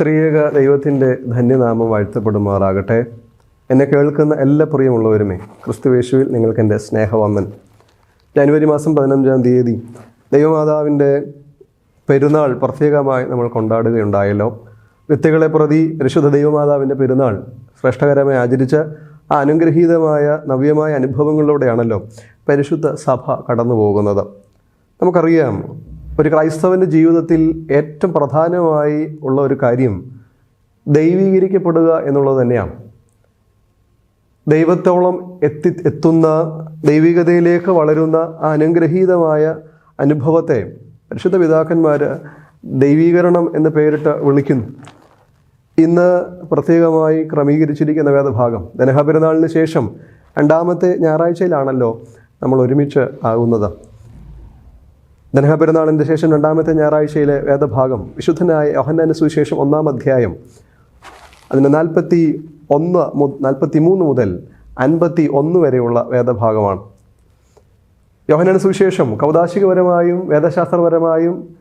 ത്രിയേക ദൈവത്തിന്റെ ധന്യനാമം വാഴ്ത്തപ്പെടുമാറാകട്ടെ. എന്നെ കേൾക്കുന്ന എല്ലാ പ്രിയമുള്ളവരുമേ ക്രിസ്തുവേശുവിൽ നിങ്ങൾക്ക് എന്റെ സ്നേഹവന്ദൻ ജനുവരി മാസം പതിനഞ്ചാം തീയതി ദൈവമാതാവിന്റെ പെരുന്നാൾ പ്രത്യേകമായി നമ്മൾ കൊണ്ടാടുകയുണ്ടായല്ലോ. വ്യക്തികളെ പ്രതി പരിശുദ്ധ ദൈവമാതാവിന്റെ പെരുന്നാൾ ശ്രേഷ്ഠകരമായി ആചരിച്ച ആ അനുഗ്രഹീതമായ നവ്യമായ അനുഭവങ്ങളിലൂടെയാണല്ലോ പരിശുദ്ധ സഭ കടന്നു പോകുന്നത് നമുക്കറിയാം ഒരു ക്രൈസ്തവന്റെ ജീവിതത്തിൽ ഏറ്റവും പ്രധാനമായി ഉള്ള ഒരു കാര്യം ദൈവീകരിക്കപ്പെടുക എന്നുള്ളത് തന്നെയാണ്. ദൈവത്തോളം എത്തി എത്തുന്ന ദൈവികതയിലേക്ക് വളരുന്ന ആ അനുഗ്രഹീതമായ അനുഭവത്തെ പരിശുദ്ധ പിതാക്കന്മാർ ദൈവീകരണം എന്ന് പേരിട്ട് വിളിക്കുന്നു. ഇന്ന് പ്രത്യേകമായി ക്രമീകരിച്ചിരിക്കുന്ന വേദഭാഗം ദനഹപെരുന്നാളിന് ശേഷം രണ്ടാമത്തെ ഞായറാഴ്ചയിലാണല്ലോ നമ്മൾ ഒരുമിച്ച് ആകുന്നത്. ദനഹപെരുന്നാളിന്റെ ശേഷം രണ്ടാമത്തെ ഞായറാഴ്ചയിലെ വേദഭാഗം വിശുദ്ധനായ യോഹന്നാന്റെ സുവിശേഷം ഒന്നാം അധ്യായം അതിന് നാൽപ്പത്തി ഒന്ന് നാൽപ്പത്തി മൂന്ന് മുതൽ അൻപത്തി ഒന്ന് വരെയുള്ള വേദഭാഗമാണ്. യോഹനാന സുവിശേഷം കൗതാശികപരമായും വേദശാസ്ത്രപരമായും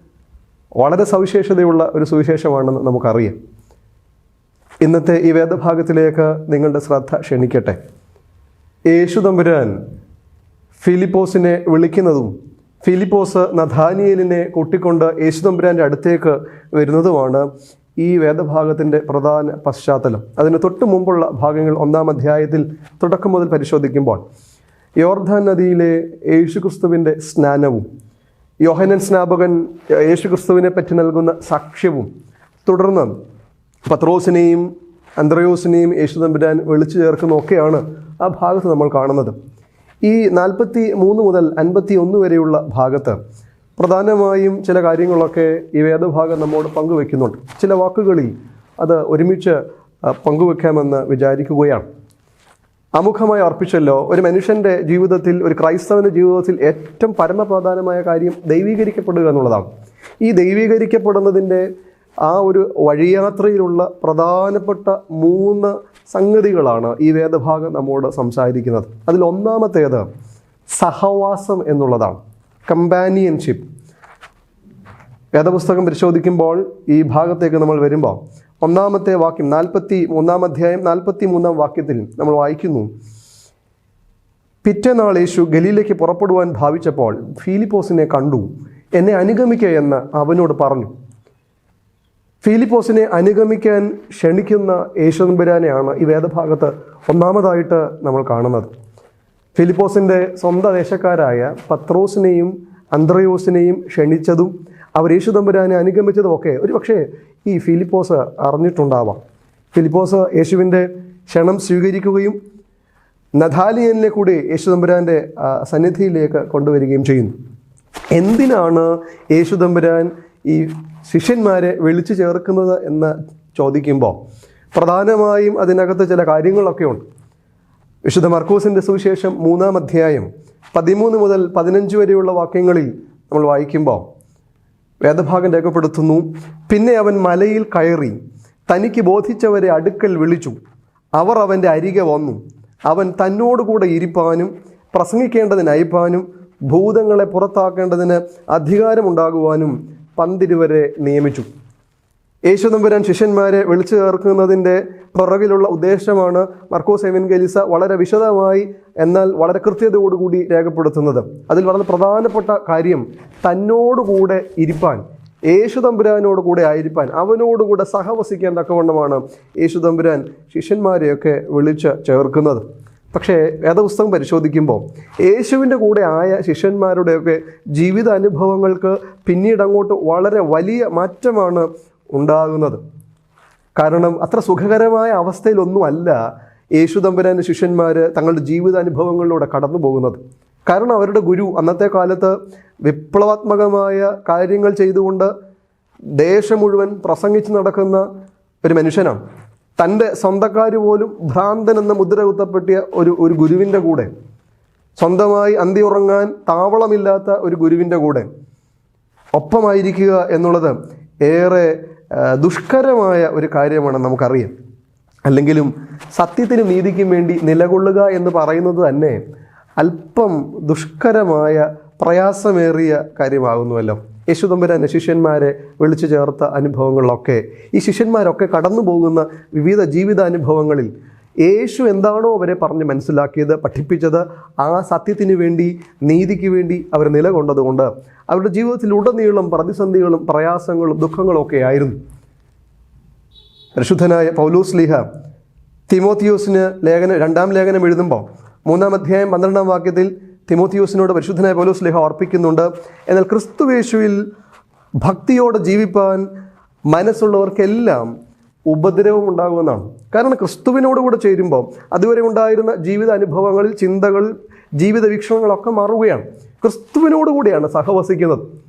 വളരെ സവിശേഷതയുള്ള ഒരു സുവിശേഷമാണെന്ന് നമുക്കറിയാം. ഇന്നത്തെ ഈ വേദഭാഗത്തിലേക്ക് നിങ്ങളുടെ ശ്രദ്ധ ക്ഷണിക്കട്ടെ. യേശു തമ്പുരാൻ ഫിലിപ്പോസിനെ വിളിക്കുന്നതും ഫിലിപ്പോസ് നഥാനിയലിനെ കൂട്ടിക്കൊണ്ട് യേശു തമ്പുരാന്റെ അടുത്തേക്ക് വരുന്നതുമാണ് ഈ വേദഭാഗത്തിന്റെ പ്രധാന പശ്ചാത്തലം. അതിന് തൊട്ട് മുമ്പുള്ള ഭാഗങ്ങൾ ഒന്നാം അധ്യായത്തിൽ തുടക്കം മുതൽ പരിശോധിക്കുമ്പോൾ യോർധാൻ നദിയിലെ യേശുക്രിസ്തുവിന്റെ സ്നാനവും യോഹനൻ സ്നാപകൻ യേശുക്രിസ്തുവിനെ പറ്റി നൽകുന്ന സാക്ഷ്യവും തുടർന്ന് പത്രോസിനെയും അന്ത്രയോസിനെയും യേശു തമ്പുരാൻ വിളിച്ചു ചേർക്കുന്നതൊക്കെയാണ് ആ ഭാഗത്ത് നമ്മൾ കാണുന്നത്. ഈ നാൽപ്പത്തി മൂന്ന് മുതൽ അൻപത്തി ഒന്ന് വരെയുള്ള ഭാഗത്ത് പ്രധാനമായും ചില കാര്യങ്ങളൊക്കെ ഈ വേദഭാഗം നമ്മോട് പങ്കുവെക്കുന്നുണ്ട്. ചില വാക്കുകളിൽ അത് ഒരുമിച്ച് പങ്കുവെക്കാമെന്ന് വിചാരിക്കുകയാണ്. അമുഖമായി അർപ്പിച്ചല്ലോ ഒരു മനുഷ്യന്റെ ജീവിതത്തിൽ ഒരു ക്രൈസ്തവന്റെ ജീവിതത്തിൽ ഏറ്റവും പരമപ്രധാനമായ കാര്യം ദൈവീകരിക്കപ്പെടുക എന്നുള്ളതാണ്. ഈ ദൈവീകരിക്കപ്പെടുന്നതിന്റെ ആ ഒരു വഴിയാത്രയിലുള്ള പ്രധാനപ്പെട്ട മൂന്ന് സംഗതികളാണ് ഈ വേദഭാഗം നമ്മോട് സംസാരിക്കുന്നത്. അതിൽ ഒന്നാമത്തേത് സഹവാസം എന്നുള്ളതാണ്. കമ്പാനിയൻഷിപ്പ് വേദപുസ്തകം പരിശോധിക്കുമ്പോൾ ഈ ഭാഗത്തേക്ക് നമ്മൾ വരുമ്പോൾ ഒന്നാമത്തെ വാക്യം നാൽപ്പത്തി മൂന്നാം അധ്യായം നാൽപ്പത്തി മൂന്നാം വാക്യത്തിൽ നമ്മൾ വായിക്കുന്നു. പിറ്റേനാൾ യേശു ഗലീലേക്ക് പുറപ്പെടുവാൻ ഭാവിച്ചപ്പോൾ ഫീലിപ്പോസിനെ കണ്ടു. എന്നെ അനുഗമിക്കുക എന്ന് അവനോട് പറഞ്ഞു. ഫീലിപ്പോസിനെ അനുഗമിക്കാൻ ക്ഷണിക്കുന്ന യേശുദമ്പുരാനെയാണ് ഈ വേദഭാഗത്ത് ഒന്നാമതായിട്ട് നമ്മൾ കാണുന്നത്. ഫിലിപ്പോസിന്റെ സ്വന്തം ദേശക്കാരായ പത്രോസിനെയും അന്ത്രയോസിനെയും ക്ഷണിച്ചതും അവർ യേശുദമ്പുരാനെ അനുഗമിച്ചതും ഒക്കെ ഒരു പക്ഷേ ഈ ഫിലിപ്പോസ് അറിഞ്ഞിട്ടുണ്ടാവാം. ഫിലിപ്പോസ് യേശുവിന്റെ ക്ഷണം സ്വീകരിക്കുകയും നഥാലിയനിലെ കൂടി യേശുദമ്പുരാന്റെ സന്നിധിയിലേക്ക് കൊണ്ടുവരികയും ചെയ്യുന്നു. എന്തിനാണ് യേശുദമ്പുരാൻ ഈ ശിഷ്യന്മാരെ വിളിച്ചു ചേർക്കുന്നത് എന്ന് ചോദിക്കുമ്പോൾ പ്രധാനമായും അതിനകത്ത് ചില കാര്യങ്ങളൊക്കെ ഉണ്ട്. വിശുദ്ധ മർക്കൂസിന്റെ സുവിശേഷം മൂന്നാം അധ്യായം പതിമൂന്ന് മുതൽ പതിനഞ്ച് വരെയുള്ള വാക്യങ്ങളിൽ നമ്മൾ വായിക്കുമ്പോൾ വേദഭാഗം രേഖപ്പെടുത്തുന്നു പിന്നെ അവൻ മലയിൽ കയറി തനിക്ക് ബോധിച്ചവരെ അടുക്കൽ വിളിച്ചു. അവർ അവന്റെ അരികെ വന്നു. അവൻ തന്നോടുകൂടെ ഇരിപ്പാനും പ്രസംഗിക്കേണ്ടതിന് അയപ്പാനും ഭൂതങ്ങളെ പുറത്താക്കേണ്ടതിന് അധികാരമുണ്ടാകുവാനും പന്തിരുവരെ നിയമിച്ചു. യേശു നമ്പുരാൻ ശിഷ്യന്മാരെ വിളിച്ചു ചേർക്കുന്നതിന്റെ പുറകിലുള്ള ഉദ്ദേശമാണ് മർക്കോസ് എവൻഗലിസ വളരെ വിശദമായി എന്നാൽ വളരെ കൃത്യതയോടുകൂടി രേഖപ്പെടുത്തുന്നത്. അതിൽ വളരെ പ്രധാനപ്പെട്ട കാര്യം തന്നോടുകൂടെ ഇരിപ്പാൻ യേശു തമ്പുരാനോട് കൂടെ ആയിരിക്കാൻ അവനോടുകൂടെ സഹവസിക്കാൻ തക്കവണ്ണമാണ് യേശു തമ്പുരാൻ ശിഷ്യന്മാരെയൊക്കെ വിളിച്ച് ചേർക്കുന്നത്. പക്ഷേ വേദപുസ്തകം പരിശോധിക്കുമ്പോൾ യേശുവിന്റെ കൂടെ ആയ ശിഷ്യന്മാരുടെയൊക്കെ ജീവിത അനുഭവങ്ങൾക്ക് പിന്നീട് അങ്ങോട്ട് വളരെ വലിയ മാറ്റമാണ് ഉണ്ടാകുന്നത്. കാരണം അത്ര സുഖകരമായ അവസ്ഥയിലൊന്നുമല്ല യേശു തമ്പുരാന്റെ ശിഷ്യന്മാർ തങ്ങളുടെ ജീവിതാനുഭവങ്ങളിലൂടെ കടന്നു പോകുന്നത്. കാരണം അവരുടെ ഗുരു അന്നത്തെ കാലത്ത് വിപ്ലവാത്മകമായ കാര്യങ്ങൾ ചെയ്തുകൊണ്ട് ദേശം മുഴുവൻ പ്രസംഗിച്ച് നടക്കുന്ന ഒരു മനുഷ്യനാണ്. തന്റെ സ്വന്തക്കാർ പോലും ഭ്രാന്തൻ എന്ന മുദ്ര കുത്തപ്പെട്ടിയ ഒരു ഒരു ഗുരുവിന്റെ കൂടെ. സ്വന്തമായി അന്തി ഉറങ്ങാൻ താവളമില്ലാത്ത ഒരു ഗുരുവിന്റെ കൂടെ ഒപ്പമായിരിക്കുക എന്നുള്ളത് ഏറെ ദുഷ്കരമായ ഒരു കാര്യമാണ് നമുക്കറിയാം. അല്ലെങ്കിലും സത്യത്തിനും നീതിക്കും വേണ്ടി നിലകൊള്ളുക എന്ന് പറയുന്നത് തന്നെ അല്പം ദുഷ്കരമായ പ്രയാസമേറിയ കാര്യമാകുന്നുവല്ലോ. യേശു ശിഷ്യന്മാരെ വിളിച്ചു ചേർത്ത അനുഭവങ്ങളിലൊക്കെ. ഈ ശിഷ്യന്മാരൊക്കെ കടന്നു പോകുന്ന വിവിധ ജീവിതാനുഭവങ്ങളിൽ യേശു എന്താണോ അവരെ പറഞ്ഞ് മനസ്സിലാക്കിയത് പഠിപ്പിച്ചത് ആ സത്യത്തിന് വേണ്ടി നീതിക്ക് വേണ്ടി അവർ നിലകൊണ്ടതുകൊണ്ട് അവരുടെ ജീവിതത്തിൽ ഉടനീളം പ്രതിസന്ധികളും പ്രയാസങ്ങളും ദുഃഖങ്ങളും ഒക്കെ ആയിരുന്നു. പരിശുദ്ധനായ പൗലൂസ് ലീഹ തിമോത്തിയോസിന് ലേഖനം രണ്ടാം ലേഖനം എഴുതുമ്പോൾ മൂന്നാം അധ്യായം പന്ത്രണ്ടാം വാക്യത്തിൽ തിമോത്തിയോസിനോട് പരിശുദ്ധനായ പോലും ലീഹ ഓർപ്പിക്കുന്നുണ്ട് എന്നാൽ ക്രിസ്തുവേശുവിൽ ഭക്തിയോടെ ജീവിപ്പാൻ മനസ്സുള്ളവർക്കെല്ലാം ഉപദ്രവം ഉണ്ടാകുമെന്നാണ്. കാരണം ക്രിസ്തുവിനോട് കൂടെ ചേരുമ്പോൾ അതുവരെ ഉണ്ടായിരുന്ന ജീവിത അനുഭവങ്ങളിൽ ചിന്തകൾ ജീവിത വീക്ഷണങ്ങളൊക്കെ മാറുകയാണ്. ക്രിസ്തുവിനോട് കൂടിയാണ് സഹവസിക്കുന്നത്.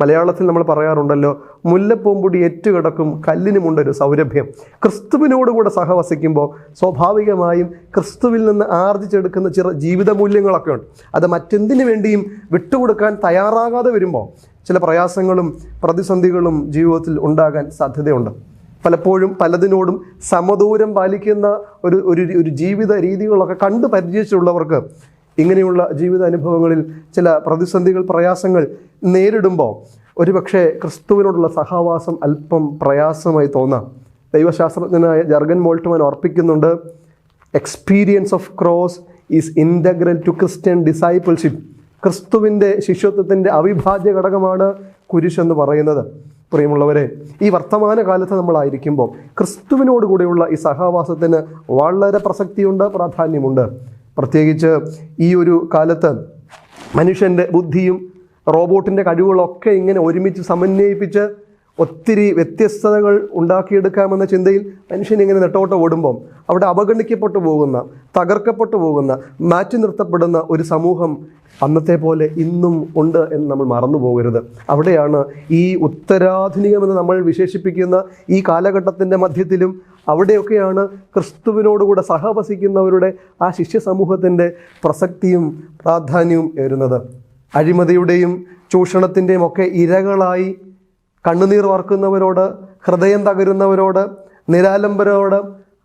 മലയാളത്തിൽ നമ്മൾ പറയാറുണ്ടല്ലോ മുല്ലപ്പൂമ്പൊടി ഏറ്റുകിടക്കും കല്ലിനുമുണ്ടൊരു സൗരഭ്യം. ക്രിസ്തുവിനോടുകൂടെ സഹവസിക്കുമ്പോൾ സ്വാഭാവികമായും ക്രിസ്തുവിൽ നിന്ന് ആർജിച്ചെടുക്കുന്ന ചില ജീവിത മൂല്യങ്ങളൊക്കെ ഉണ്ട് അത് മറ്റെന്തിനു വേണ്ടിയും വിട്ടുകൊടുക്കാൻ തയ്യാറാകാതെ വരുമ്പോൾ ചില പ്രയാസങ്ങളും പ്രതിസന്ധികളും ജീവിതത്തിൽ ഉണ്ടാകാൻ സാധ്യതയുണ്ട്. പലപ്പോഴും പലതിനോടും സമദൂരം പാലിക്കുന്ന ഒരു ഒരു ജീവിത രീതികളൊക്കെ കണ്ട് പരിചയിച്ചിട്ടുള്ളവർക്ക് ഇങ്ങനെയുള്ള ജീവിത അനുഭവങ്ങളിൽ ചില പ്രതിസന്ധികൾ പ്രയാസങ്ങൾ നേരിടുമ്പോൾ ഒരുപക്ഷെ ക്രിസ്തുവിനോടുള്ള സഹവാസം അല്പം പ്രയാസമായി തോന്നാം. ദൈവശാസ്ത്രജ്ഞനായ Jurgen Moltmann ഓർപ്പിക്കുന്നുണ്ട് experience of cross is integral to Christian discipleship ക്രിസ്തുവിന്റെ ശിഷ്യത്വത്തിന്റെ അവിഭാജ്യ ഘടകമാണ് കുരിശെന്ന് പറയുന്നത്. പ്രിയമുള്ളവരെ ഈ വർത്തമാന കാലത്ത് നമ്മളായിരിക്കുമ്പോൾ ക്രിസ്തുവിനോടുകൂടെയുള്ള ഈ സഹവാസത്തിന് വളരെ പ്രസക്തിയുണ്ട് പ്രാധാന്യമുണ്ട്. പ്രത്യേകിച്ച് ഈ ഒരു കാലത്ത് മനുഷ്യന്റെ ബുദ്ധിയും റോബോട്ടിന്റെ കഴിവുകളൊക്കെ ഇങ്ങനെ ഒരുമിച്ച് സമന്വയിപ്പിച്ച് ഒത്തിരി വ്യത്യസ്തതകൾ ഉണ്ടാക്കിയെടുക്കാമെന്ന ചിന്തയിൽ മനുഷ്യൻ ഇങ്ങനെ നെട്ടോട്ട് ഓടുമ്പം അവിടെ അവഗണിക്കപ്പെട്ടു പോകുന്ന തകർക്കപ്പെട്ടു പോകുന്ന മാറ്റി നിർത്തപ്പെടുന്ന ഒരു സമൂഹം അന്നത്തെ പോലെ ഇന്നും ഉണ്ട് എന്ന് നമ്മൾ മറന്നു പോകരുത്. അവിടെയാണ് ഈ ഉത്തരാധുനികമെന്ന് നമ്മൾ വിശേഷിപ്പിക്കുന്ന ഈ കാലഘട്ടത്തിന്റെ മധ്യത്തിലും അവിടെയൊക്കെയാണ് ക്രിസ്തുവിനോടുകൂടെ സഹവസിക്കുന്നവരുടെ ആ ശിഷ്യ സമൂഹത്തിന്റെ പ്രസക്തിയും പ്രാധാന്യവും ഏറുന്നത് അഴിമതിയുടെയും ചൂഷണത്തിന്റെയും ഒക്കെ ഇരകളായി കണ്ണുനീർ വാർക്കുന്നവരോട് ഹൃദയം തകരുന്നവരോട് നിരാലംബരോട്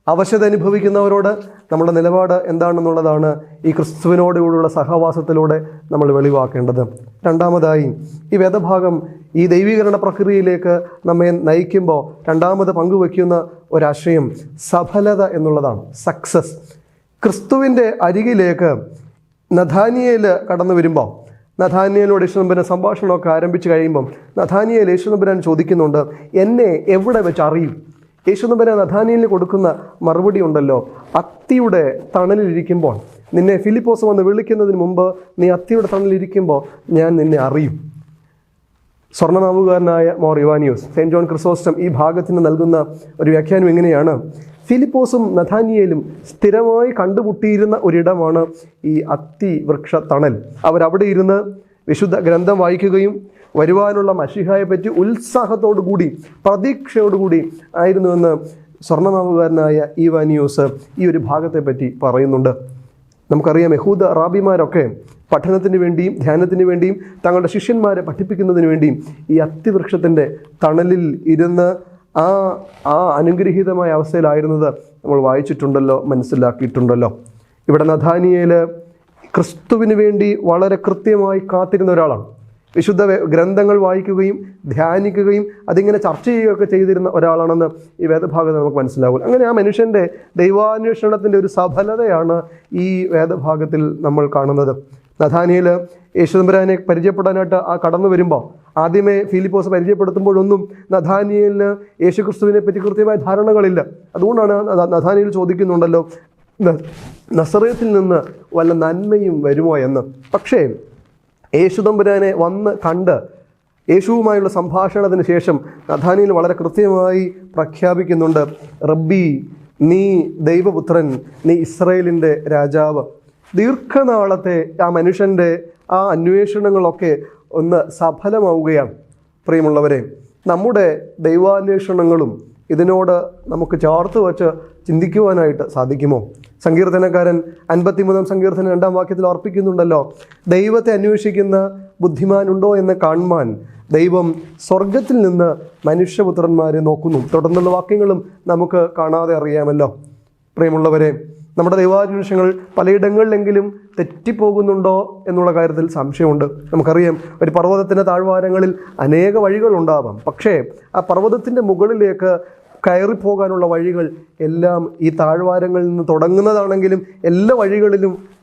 അവശത അനുഭവിക്കുന്നവരോട് നമ്മുടെ നിലപാട് എന്താണെന്നുള്ളതാണ് ഈ ക്രിസ്തുവിനോടുകൂടിയുള്ള സഹവാസത്തിലൂടെ നമ്മൾ വെളിവാക്കേണ്ടത്. രണ്ടാമതായി ഈ വേദഭാഗം ഈ ദൈവീകരണ പ്രക്രിയയിലേക്ക് നമ്മെ നയിക്കുമ്പോൾ രണ്ടാമത് പങ്കുവയ്ക്കുന്ന ഒരാശയം സഫലത എന്നുള്ളതാണ് സക്സസ് ക്രിസ്തുവിന്റെ അരികിലേക്ക് നഥാനിയയിൽ കടന്നു വരുമ്പോൾ നഥാനിയലോട് യേശുനമ്പുരാൻ സംഭാഷണമൊക്കെ ആരംഭിച്ചു കഴിയുമ്പം നഥാനിയൽ യേശുനമ്പുരാൻ ചോദിക്കുന്നുണ്ട് എന്നെ എവിടെ വെച്ച് അറിയും യേശുനമ്പുരാൻ നഥാനിയലിന് കൊടുക്കുന്ന മറുപടി ഉണ്ടല്ലോ. അത്തിയുടെ തണലിലിരിക്കുമ്പോൾ നിന്നെ ഫിലിപ്പോസ് വന്ന് വിളിക്കുന്നതിന് മുമ്പ് നീ അത്തിയുടെ തണലിലിരിക്കുമ്പോൾ ഞാൻ നിന്നെ അറിയും. സ്വർണനാവുകാരനായ Mor Yuhanios Saint John Chrysostom ഈ ഭാഗത്തിന് നൽകുന്ന ഒരു വ്യാഖ്യാനം എങ്ങനെയാണ്? ഫിലിപ്പോസും നഥാനിയേലും സ്ഥിരമായി കണ്ടുമുട്ടിയിരുന്ന ഒരിടമാണ് ഈ അത്തി വൃക്ഷ തണൽ. അവരവിടെ ഇരുന്ന് വിശുദ്ധ ഗ്രന്ഥം വായിക്കുകയും വരുവാനുള്ള മഷിഹായെ പറ്റി ഉത്സാഹത്തോടു കൂടി പ്രതീക്ഷയോടുകൂടി ആയിരുന്നുവെന്ന് സ്വർണനാവുകാരനായ ഈവാനിയോസ് ഈ ഒരു ഭാഗത്തെ പറ്റി പറയുന്നുണ്ട്. നമുക്കറിയാം യഹൂദ റാബിമാരൊക്കെ പഠനത്തിന് വേണ്ടിയും ധ്യാനത്തിന് വേണ്ടിയും തങ്ങളുടെ ശിഷ്യന്മാരെ പഠിപ്പിക്കുന്നതിന് വേണ്ടിയും ഈ അത്തിവൃക്ഷത്തിന്റെ തണലിൽ ഇരുന്ന് ആ ആ അനുഗ്രഹീതമായ അവസ്ഥയിലായിരുന്നത് നമ്മൾ വായിച്ചിട്ടുണ്ടല്ലോ മനസ്സിലാക്കിയിട്ടുണ്ടല്ലോ. ഇവിടെ നഥാനിയയിൽ ക്രിസ്തുവിന് വേണ്ടി വളരെ കൃത്യമായി കാത്തിരുന്ന ഒരാളാണ്. വിശുദ്ധ ഗ്രന്ഥങ്ങൾ വായിക്കുകയും ധ്യാനിക്കുകയും അതിങ്ങനെ ചർച്ച ചെയ്യുകയൊക്കെ ചെയ്തിരുന്ന ഒരാളാണെന്ന് ഈ വേദഭാഗത്ത് നമുക്ക് മനസ്സിലാവും അങ്ങനെ ആ മനുഷ്യന്റെ ദൈവാന്വേഷണത്തിന്റെ ഒരു സഫലതയാണ് ഈ വേദഭാഗത്തിൽ നമ്മൾ കാണുന്നത്. നഥാനിയിൽ യേശുദമ്പരാനെ പരിചയപ്പെടാനായിട്ട് ആ കടന്നു വരുമ്പോൾ ആദ്യമേ ഫിലിപ്പോസ് പരിചയപ്പെടുത്തുമ്പോഴൊന്നും നഥാനിയലിന് യേശുക്രിസ്തുവിനെ പറ്റി കൃത്യമായ ധാരണകളില്ല. അതുകൊണ്ടാണ് നഥാനിയിൽ ചോദിക്കുന്നുണ്ടല്ലോ നസറയത്തിൽ നിന്ന് വല്ല നന്മയും വരുമോ എന്ന്. പക്ഷേ യേശുദമ്പുരാനെ വന്ന് കണ്ട് യേശുവുമായുള്ള സംഭാഷണത്തിന് ശേഷം നഥാനിയിൽ വളരെ കൃത്യമായി പ്രഖ്യാപിക്കുന്നുണ്ട് റബ്ബി നീ ദൈവപുത്രൻ നീ ഇസ്രയേലിന്റെ രാജാവ്. ദീർഘനാളത്തെ ആ മനുഷ്യന്റെ ആ അന്വേഷണങ്ങളൊക്കെ ഒന്ന് സഫലമാവുകയാണ്. പ്രിയമുള്ളവരെ നമ്മുടെ ദൈവാന്വേഷണങ്ങളും ഇതിനോട് നമുക്ക് ചേർത്ത് വച്ച് ചിന്തിക്കുവാനായിട്ട് സാധിക്കുമോ? സങ്കീർത്തനക്കാരൻ അൻപത്തിമൂന്നാം സങ്കീർത്തനം രണ്ടാം വാക്യത്തിൽ ഓർപ്പിക്കുന്നുണ്ടല്ലോ ദൈവത്തെ അന്വേഷിക്കുന്ന ബുദ്ധിമാനുണ്ടോ എന്ന് കാണുവാൻ ദൈവം സ്വർഗത്തിൽ നിന്ന് മനുഷ്യപുത്രന്മാരെ നോക്കുന്നു. തുടർന്നുള്ള വാക്യങ്ങളും നമുക്ക് കാണാതെ അറിയാമല്ലോ. പ്രിയമുള്ളവരെ നമ്മുടെ ദൈവാന്വേഷങ്ങൾ പലയിടങ്ങളിലെങ്കിലും തെറ്റിപ്പോകുന്നുണ്ടോ എന്നുള്ള കാര്യത്തിൽ സംശയമുണ്ട്. നമുക്കറിയാം ഒരു പർവതത്തിന്റെ താഴ്വാരങ്ങളിൽ അനേക വഴികളുണ്ടാവാം. പക്ഷേ ആ പർവതത്തിന്റെ മുകളിലേക്ക് കയറിപ്പോകാനുള്ള വഴികൾ എല്ലാം ഈ താഴ്വാരങ്ങളിൽ നിന്ന് തുടങ്ങുന്നതാണെങ്കിലും എല്ലാ വഴികളിലും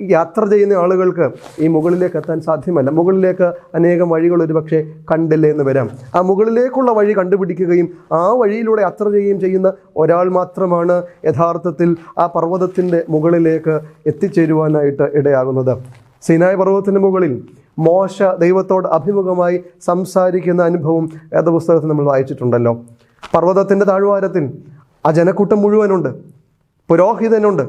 യാത്ര ചെയ്യുന്ന ആളുകൾക്ക് ഈ മുകളിലേക്ക് എത്താൻ സാധ്യമല്ല. മുകളിലേക്ക് അനേകം വഴികൾ ഒരു പക്ഷേ കണ്ടില്ലേ എന്ന് വരാം. ആ മുകളിലേക്കുള്ള വഴി കണ്ടുപിടിക്കുകയും ആ വഴിയിലൂടെ യാത്ര ചെയ്യുകയും ചെയ്യുന്ന ഒരാൾ മാത്രമാണ് യഥാർത്ഥത്തിൽ ആ പർവതത്തിന്റെ മുകളിലേക്ക് എത്തിച്ചേരുവാനായിട്ട് ഇടയാകുന്നത്. സിനായ പർവതത്തിന്റെ മുകളിൽ മോശ ദൈവത്തോട് അഭിമുഖമായി സംസാരിക്കുന്ന അനുഭവം വേദപുസ്തകത്തിൽ നമ്മൾ വായിച്ചിട്ടുണ്ടല്ലോ. പർവതത്തിന്റെ താഴ്വാരത്തിൽ ആ ജനക്കൂട്ടം മുഴുവനുണ്ട്. പുരോഹിതനുണ്ട്.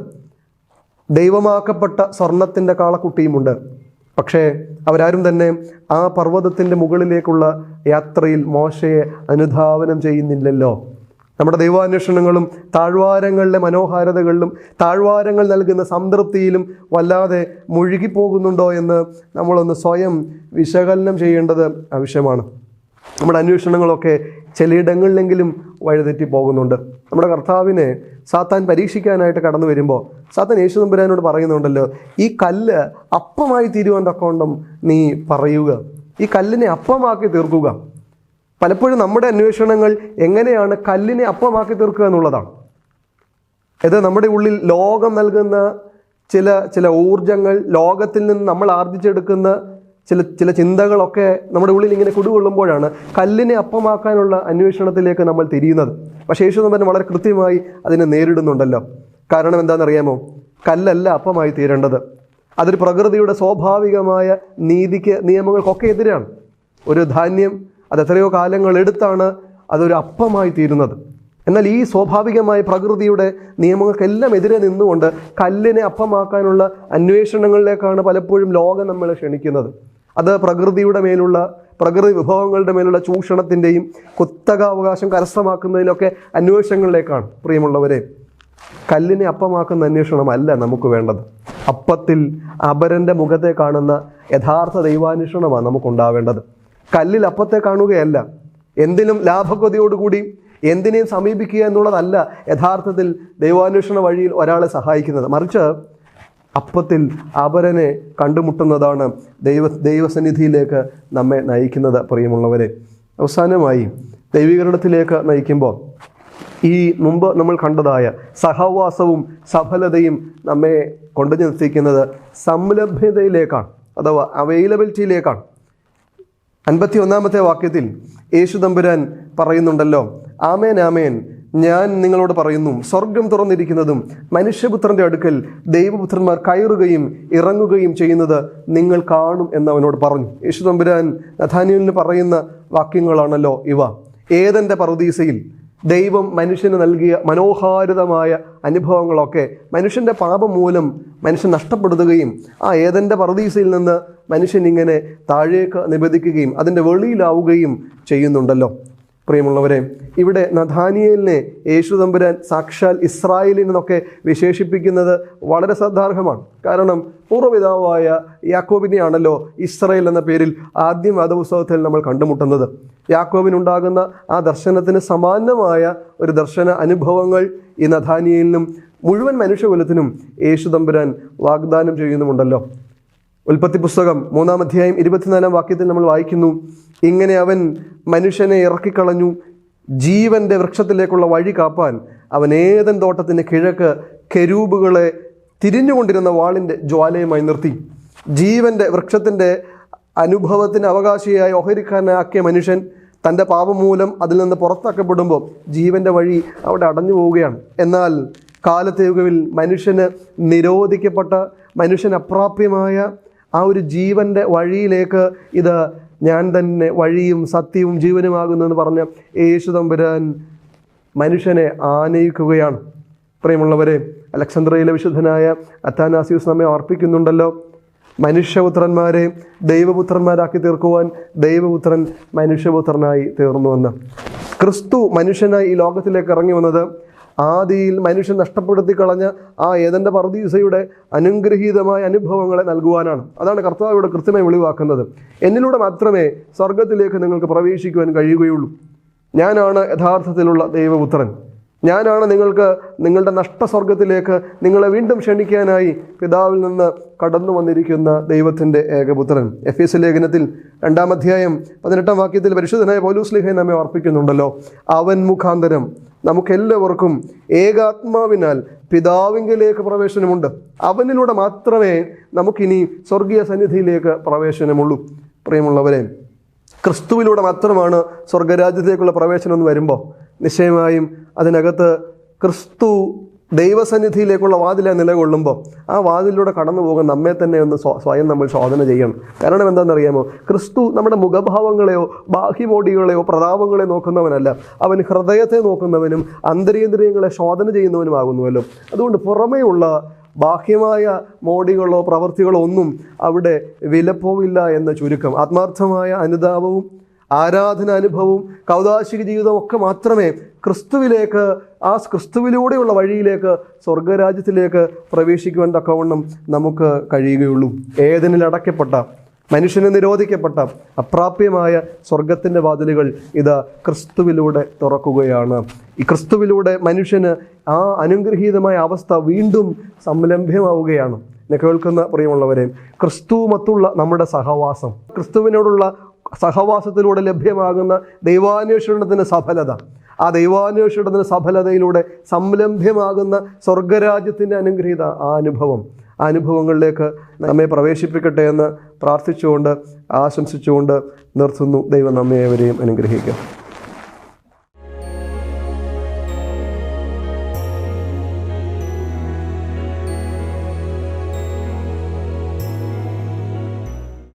ദൈവമാക്കപ്പെട്ട സ്വർണത്തിന്റെ കാളക്കുട്ടിയുമുണ്ട്. പക്ഷേ അവരാരും തന്നെ ആ പർവതത്തിന്റെ മുകളിലേക്കുള്ള യാത്രയിൽ മോശയെ അനുധാവനം ചെയ്യുന്നില്ലല്ലോ. നമ്മുടെ ദൈവാന്വേഷണങ്ങളും താഴ്വാരങ്ങളിലെ മനോഹാരതകളിലും താഴ്വാരങ്ങൾ നൽകുന്ന സംതൃപ്തിയിലും വല്ലാതെ മുഴുകിപ്പോകുന്നുണ്ടോ എന്ന് നമ്മളൊന്ന് സ്വയം വിശകലനം ചെയ്യേണ്ടത് ആവശ്യമാണ്. നമ്മുടെ അന്വേഷണങ്ങളൊക്കെ ചിലയിടങ്ങളിലെങ്കിലും വഴിതെറ്റി പോകുന്നുണ്ട്. നമ്മുടെ കർത്താവിനെ സാത്താൻ പരീക്ഷിക്കാനായിട്ട് കടന്നു വരുമ്പോൾ സാത്താൻ യേശു തമ്പുരാനോട് പറയുന്നുണ്ടല്ലോ ഈ കല്ല് അപ്പമായി തീരുവാൻ തക്കോണ്ടം നീ പറയുക. ഈ കല്ലിനെ അപ്പമാക്കി തീർക്കുക. പലപ്പോഴും നമ്മുടെ അന്വേഷണങ്ങൾ എങ്ങനെയാണ് കല്ലിനെ അപ്പമാക്കി തീർക്കുക എന്നുള്ളതാണ്. ഇത് നമ്മുടെ ഉള്ളിൽ ലോകം നൽകുന്ന ചില ചില ഊർജങ്ങൾ ലോകത്തിൽ നിന്ന് നമ്മൾ ആർജിച്ചെടുക്കുന്ന ചില ചില ചിന്തകളൊക്കെ നമ്മുടെ ഉള്ളിൽ ഇങ്ങനെ കുടികൊള്ളുമ്പോഴാണ് കല്ലിനെ അപ്പമാക്കാനുള്ള അന്വേഷണത്തിലേക്ക് നമ്മൾ തിരിയുന്നത്. പക്ഷേ യേശുദമ്പൻ വളരെ കൃത്യമായി അതിനെ നേരിടുന്നുണ്ടല്ലോ. കാരണം എന്താണെന്നറിയാമോ? കല്ലല്ല അപ്പമായി തീരേണ്ടത്. അതൊരു പ്രകൃതിയുടെ സ്വാഭാവികമായ നീതിക്ക് നിയമങ്ങൾക്കൊക്കെ എതിരാണ്. ഒരു ധാന്യം അത് എത്രയോ കാലങ്ങളെടുത്താണ് അതൊരു അപ്പമായി തീരുന്നത്. എന്നാൽ ഈ സ്വാഭാവികമായ പ്രകൃതിയുടെ നിയമങ്ങൾക്കെല്ലാം എതിരെ നിന്നുകൊണ്ട് കല്ലിനെ അപ്പമാക്കാനുള്ള അന്വേഷണങ്ങളിലേക്കാണ് പലപ്പോഴും ലോകം നമ്മളെ ക്ഷണിക്കുന്നത്. അത് പ്രകൃതിയുടെ മേലുള്ള പ്രകൃതി വിഭവങ്ങളുടെ മേലുള്ള ചൂഷണത്തിന്റെയും കുത്തക അവകാശം കരസ്ഥമാക്കുന്നതിലൊക്കെ അന്വേഷണങ്ങളിലേക്കാണ്. പ്രിയമുള്ളവരെ കല്ലിനെ അപ്പമാക്കുന്ന അന്വേഷണമല്ല നമുക്ക് വേണ്ടത്. അപ്പത്തിൽ അപരന്റെ മുഖത്തെ കാണുന്ന യഥാർത്ഥ ദൈവാന്വേഷണമാണ് നമുക്കുണ്ടാവേണ്ടത്. കല്ലിൽ അപ്പത്തെ കാണുകയല്ല. എന്തിനും ലാഭഗതിയോടുകൂടി എന്തിനേയും സമീപിക്കുക എന്നുള്ളതല്ല യഥാർത്ഥത്തിൽ ദൈവാന്വേഷണ വഴിയിൽ ഒരാളെ സഹായിക്കുന്നത്. മറിച്ച് അപ്പത്തിൽ അപരനെ കണ്ടുമുട്ടുന്നതാണ് ദൈവ ദൈവസന്നിധിയിലേക്ക് നമ്മെ നയിക്കുന്നത് പ്രിയമുള്ളവരെ. അവസാനമായി ദൈവീകരണത്തിലേക്ക് നയിക്കുമ്പോൾ ഈ മുമ്പ് നമ്മൾ കണ്ടതായ സഹവാസവും സഫലതയും നമ്മെ കൊണ്ടു നിർത്തിക്കുന്നത് സംലഭ്യതയിലേക്കാണ് അഥവാ അവൈലബിലിറ്റിയിലേക്കാണ് അൻപത്തി ഒന്നാമത്തെ വാക്യത്തിൽ യേശു തമ്പുരാൻ പറയുന്നുണ്ടല്ലോ ആമേൻ ആമേൻ ഞാൻ നിങ്ങളോട് പറയുന്നു സ്വർഗം തുറന്നിരിക്കുന്നതും മനുഷ്യപുത്രന്റെ അടുക്കൽ ദൈവപുത്രന്മാർ കയറുകയും ഇറങ്ങുകയും ചെയ്യുന്നത് നിങ്ങൾ കാണും എന്ന് അവനോട് പറഞ്ഞു. യേശു തമ്പുരാൻ നഥാനിയലിന് പറയുന്ന വാക്യങ്ങളാണല്ലോ ഇവ. ഏതെന്റെ പറുദീസയിൽ ദൈവം മനുഷ്യന് നൽകിയ മനോഹാരിതമായ അനുഭവങ്ങളൊക്കെ മനുഷ്യന്റെ പാപം മൂലം മനുഷ്യൻ നഷ്ടപ്പെടുത്തുകയും ആ ഏതെന്റെ പറുദീസയിൽ നിന്ന് മനുഷ്യൻ ഇങ്ങനെ താഴേക്ക് നിബന്ധിക്കുകയും അതിന്റെ വെളിയിലാവുകയും ചെയ്യുന്നുണ്ടല്ലോ. പ്രിയമുള്ളവരെ ഇവിടെ നഥാനിയലിനെ യേശു തമ്പുരാൻ സാക്ഷാൽ ഇസ്രായേലിനെന്നൊക്കെ വിശേഷിപ്പിക്കുന്നത് വളരെ ശ്രദ്ധാർഹമാണ് കാരണം പൂർവപിതാവായ യാക്കോബിനെയാണല്ലോ ഇസ്രായേൽ എന്ന പേരിൽ ആദ്യം വേദപുസ്തകത്തിൽ നമ്മൾ കണ്ടുമുട്ടുന്നത്. യാക്കോബിനുണ്ടാകുന്ന ആ ദർശനത്തിന് സമാനമായ ഒരു ദർശന അനുഭവങ്ങൾ ഈ നഥാനിയലിനും മുഴുവൻ മനുഷ്യകുലത്തിനും യേശു തമ്പുരാൻ വാഗ്ദാനം ചെയ്യുന്നുമുണ്ടല്ലോ. ഉൽപ്പത്തി പുസ്തകം മൂന്നാം അധ്യായം ഇരുപത്തിനാലാം വാക്യത്തിൽ നമ്മൾ വായിക്കുന്നു. ഇങ്ങനെ അവൻ മനുഷ്യനെ ഇറക്കിക്കളഞ്ഞു. ജീവന്റെ വൃക്ഷത്തിലേക്കുള്ള വഴി കാപ്പാൻ അവൻ ഏതൻ തോട്ടത്തിന്റെ കിഴക്ക് കെരൂബുകളെ തിരിഞ്ഞുകൊണ്ടിരുന്ന വാളിന്റെ ജ്വാലയുമായി നിർത്തി. ജീവന്റെ വൃക്ഷത്തിന്റെ അനുഭവത്തിന് അവകാശിയായി ഓഹരിക്കാനാക്കിയ മനുഷ്യൻ തന്റെ പാപം മൂലം അതിൽ നിന്ന് പുറത്താക്കപ്പെടുമ്പോൾ ജീവന്റെ വഴി അവിടെ അടഞ്ഞു പോവുകയാണ്. എന്നാൽ കാലത്തെ യുഗവിൽ മനുഷ്യന് നിരോധിക്കപ്പെട്ട മനുഷ്യന് അപ്രാപ്യമായ ആ ഒരു ജീവന്റെ വഴിയിലേക്ക് ഇത് ഞാൻ തന്നെ വഴിയും സത്യവും ജീവനുമാകുന്നു എന്ന് പറഞ്ഞ യേശു തമ്പുരാൻ മനുഷ്യനെ ആനയിക്കുകയാണ്. പ്രിയമുള്ളവരെ അലക്സന്ദ്രയിലെ വിശുദ്ധനായ അത്താനാസിയൂസ് നമ്മെ ഓർപ്പിക്കുന്നുണ്ടല്ലോ മനുഷ്യപുത്രന്മാരെ ദൈവപുത്രന്മാരാക്കി തീർക്കുവാൻ ദൈവപുത്രൻ മനുഷ്യപുത്രനായി തീർന്നുവെന്ന് ക്രിസ്തു മനുഷ്യനായി ഈ ലോകത്തിലേക്ക് ഇറങ്ങി വന്നത് ആദിയിൽ മനുഷ്യൻ നഷ്ടപ്പെടുത്തി കളഞ്ഞ ആ ഏതന്റെ പർദീസയുടെ അനുഗ്രഹീതമായ അനുഭവങ്ങളെ നൽകുവാനാണ്. അതാണ് കർത്താവ് കൃത്യമായി വെളിവാക്കുന്നത്. എന്നിലൂടെ മാത്രമേ സ്വർഗത്തിലേക്ക് നിങ്ങൾക്ക് പ്രവേശിക്കുവാൻ കഴിയുകയുള്ളൂ. ഞാനാണ് യഥാർത്ഥത്തിലുള്ള ദൈവപുത്രൻ. ഞാനാണ് നിങ്ങൾക്ക് നിങ്ങളുടെ നഷ്ടസ്വർഗത്തിലേക്ക് നിങ്ങളെ വീണ്ടും ക്ഷണിക്കാനായി പിതാവിൽ നിന്ന് കടന്നു വന്നിരിക്കുന്ന ദൈവത്തിന്റെ ഏകപുത്രൻ. എഫ് എസ് ലേഖനത്തിൽ രണ്ടാം അധ്യായം പതിനെട്ടാം വാക്യത്തിൽ പരിശുദ്ധനായ പൗലൂസ്ലിഹയെ നമ്മെ അർപ്പിക്കുന്നുണ്ടല്ലോ അവൻ മുഖാന്തരം നമുക്കെല്ലാവർക്കും ഏകാത്മാവിനാൽ പിതാവിങ്കിലേക്ക് പ്രവേശനമുണ്ട്. അവനിലൂടെ മാത്രമേ നമുക്കിനി സ്വർഗീയ സന്നിധിയിലേക്ക് പ്രവേശനമുള്ളൂ. പ്രിയമുള്ളവരെ ക്രിസ്തുവിലൂടെ മാത്രമാണ് സ്വർഗരാജ്യത്തേക്കുള്ള പ്രവേശനം എന്ന് വരുമ്പോൾ. നിശ്ചയമായും അതിനകത്ത് ക്രിസ്തു ദൈവസന്നിധിയിലേക്കുള്ള വാതിലായി നിലകൊള്ളുമ്പോൾ ആ വാതിലൂടെ കടന്നു പോകാൻ നമ്മെ തന്നെ ഒന്ന് സ്വയം നമ്മൾ ശോധന ചെയ്യണം. കാരണം എന്താണെന്നറിയാമോ? ക്രിസ്തു നമ്മുടെ മുഖഭാവങ്ങളെയോ ബാഹ്യമോടികളെയോ പ്രതാപങ്ങളെയോ നോക്കുന്നവനല്ല. അവൻ ഹൃദയത്തെ നോക്കുന്നവനും അന്തരീന്ദ്രിയങ്ങളെ ശോധന ചെയ്യുന്നവനുമാകുന്നുവല്ലോ. അതുകൊണ്ട് പുറമേയുള്ള ബാഹ്യമായ മോടികളോ പ്രവൃത്തികളോ ഒന്നും അവിടെ വിലപ്പോവില്ല എന്ന ചുരുക്കം. ആത്മാർത്ഥമായ അനുതാപവും ആരാധന അനുഭവവും കൗതാശിക ജീവിതവും ഒക്കെ മാത്രമേ ക്രിസ്തുവിലേക്ക് ആ ക്രിസ്തുവിലൂടെയുള്ള വഴിയിലേക്ക് സ്വർഗരാജ്യത്തിലേക്ക് പ്രവേശിക്കുവാൻ തക്കവണ്ണം നമുക്ക് കഴിയുകയുള്ളൂ. ഏതിനിൽ അടയ്ക്കപ്പെട്ട മനുഷ്യനെ നിരോധിക്കപ്പെട്ട അപ്രാപ്യമായ സ്വർഗത്തിന്റെ വാതിലുകൾ ഇത് ക്രിസ്തുവിലൂടെ തുറക്കുകയാണ്. ഈ ക്രിസ്തുവിലൂടെ മനുഷ്യന് ആ അനുഗ്രഹീതമായ അവസ്ഥ വീണ്ടും സംരംഭ്യമാവുകയാണ് എന്നെ കേൾക്കുന്ന പ്രിയമുള്ളവരെ ക്രിസ്തുവുമത്തുള്ള നമ്മുടെ സഹവാസം ക്രിസ്തുവിനോടുള്ള സഹവാസത്തിലൂടെ ലഭ്യമാകുന്ന ദൈവാന്വേഷണത്തിന്റെ സഫലത. ആ ദൈവാന്വേഷണത്തിന്റെ സഫലതയിലൂടെ സംരംഭ്യമാകുന്ന സ്വർഗരാജ്യത്തിന്റെ അനുഗ്രഹീത ആ അനുഭവം. ആ അനുഭവങ്ങളിലേക്ക് നമ്മെ പ്രവേശിപ്പിക്കട്ടെ എന്ന് പ്രാർത്ഥിച്ചുകൊണ്ട് ആശംസിച്ചുകൊണ്ട് നിർത്തുന്നു. ദൈവം നമ്മെ അവരെയും അനുഗ്രഹിക്കും